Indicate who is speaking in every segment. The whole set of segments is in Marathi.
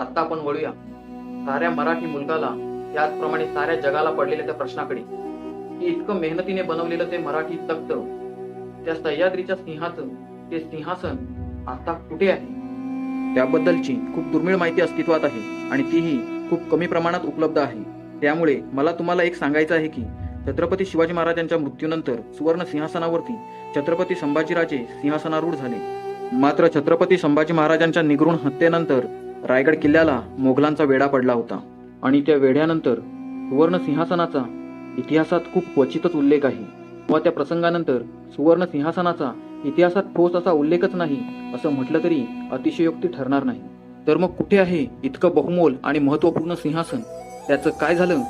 Speaker 1: आता आपण वळूया. साऱ्या मराठी मुलगाला त्याचप्रमाणे साऱ्या जगाला पडलेल्या त्या प्रश्नाकडे. की इतकं मेहनतीने बनवलेलं ते मराठी तख्त त्या सह्याद्रीच्या सिंहाचं ते सिंहासन आता कुठे आहे? त्याबद्दलची खूप दुर्मिळ माहिती अस्तित्वात आहे आणि तीही खूप कमी प्रमाणात उपलब्ध आहे. त्यामुळे मला तुम्हाला एक सांगायचं आहे की छत्रपती शिवाजी महाराजांच्या मृत्यूनंतर सुवर्ण सिंहासनावरती छत्रपती संभाजीराजे सिंहासनारूढ झाले. मात्र छत्रपती संभाजी महाराजांच्या निगृण हत्येनंतर रायगड किल्ल्याला मोगलांचा वेढा पडला होता. आणि त्या वेढ्यानंतर सुवर्ण सिंहासनाचा इतिहासात खूप क्वचितच उल्लेख आहे. व त्या प्रसंगानंतर सुवर्ण सिंहासनाचा इतिहासात ठोस असा उल्लेखच नाही असं म्हटलं तरी अतिशयोक्ती ठरणार नाही. तर मग कुठे आहे इतकं बहुमोल आणि महत्त्वपूर्ण सिंहासन? त्याचं काय झालं?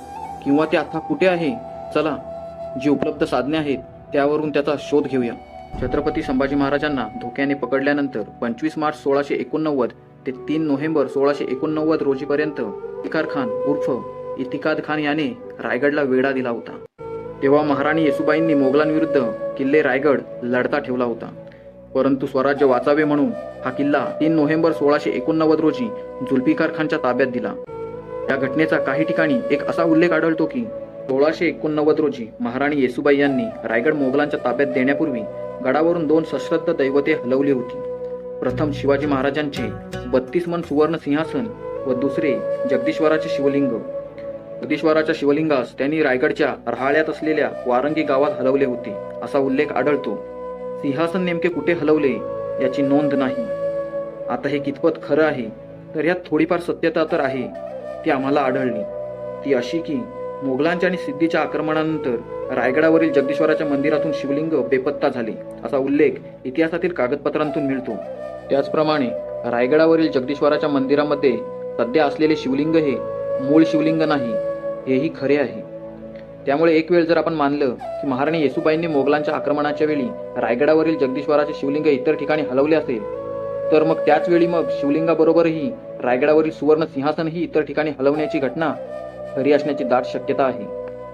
Speaker 1: किंवा ते आता कुठे आहे? चला जी उपलब्ध साधने आहेत त्यावरून त्याचा शोध घेऊया. छत्रपती संभाजी महाराजांना धोक्याने पकडल्यानंतर पंचवीस मार्च सोळाशे एकोणनव्वद ते तीन नोव्हेंबर सोळाशे एकोणनव्वद रोजीपर्यंत इतिकार खान उर्फ इतिकाद खान याने रायगडला वेढा दिला होता. तेव्हा महाराणी येसुबाईंनी मोगलांविरुद्ध किल्ले रायगड लढता ठेवला होता. परंतु स्वराज्य वाचावे म्हणून हा किल्ला तीन नोव्हेंबर सोळाशे एकोणनव्वद रोजी जुल्फिकार खानच्या ताब्यात दिला. या घटनेचा काही ठिकाणी एक असा उल्लेख आढळतो की सोळाशे एकोणनव्वद रोजी महाराणी येसुबाई यांनी रायगड मोगलांच्या ताब्यात देण्यापूर्वी गडावरून दोन सश्रद्ध दैवते हलवली होती. प्रथम शिवाजी महाराजांचे बत्तीस मन सुवर्ण सिंहासन व दुसरे जगदीश्वराचे शिवलिंग. जगदीश्वराच्या शिवलिंगास त्यांनी रायगडच्या राहाळ्यात असलेल्या वारंगी गावात हलवले होते असा उल्लेख आढळतो. सिंहासन नेमके कुठे हलवले याची नोंद नाही. आता हे कितपत खरं आहे तर यात थोडीफार सत्यता तर आहे ती आम्हाला आढळली. ती अशी की मोगलांच्या आणि सिद्धीच्या आक्रमणानंतर रायगडावरील जगदीश्वराच्या मंदिरातून शिवलिंग बेपत्ता झाले. असा उल्लेख इतिहासातील कागदपत्रांतून मिळतो. त्याचप्रमाणे रायगडावरील जगदीश्वराच्या मंदिरामध्ये सध्या असलेले शिवलिंग हे मूळ शिवलिंग नाही हेही खरे आहे. त्यामुळे एक वेळ जर आपण मानलं की महाराणी येसुबाईंनी मोगलांच्या आक्रमणाच्या वेळी रायगडावरील जगदीश्वराचे शिवलिंग इतर ठिकाणी हलवले असेल तर मग त्याच वेळी मग शिवलिंगाबरोबरही रायगडावरील सुवर्ण सिंहासनही इतर ठिकाणी हलवण्याची घटना खरी असण्याची दाट शक्यता आहे.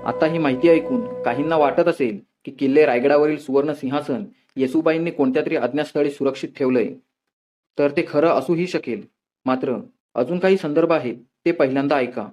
Speaker 1: आता ही माहिती ऐकून काहींना वाटत असेल की किल्ले रायगडावरील सुवर्ण सिंहासन येसुबाईंनी कोणत्या तरी अज्ञातस्थळी सुरक्षित ठेवलंय. तर ते खरं असूही शकेल. मात्र अजून काही संदर्भ आहेत ते पहिल्यांदा ऐका.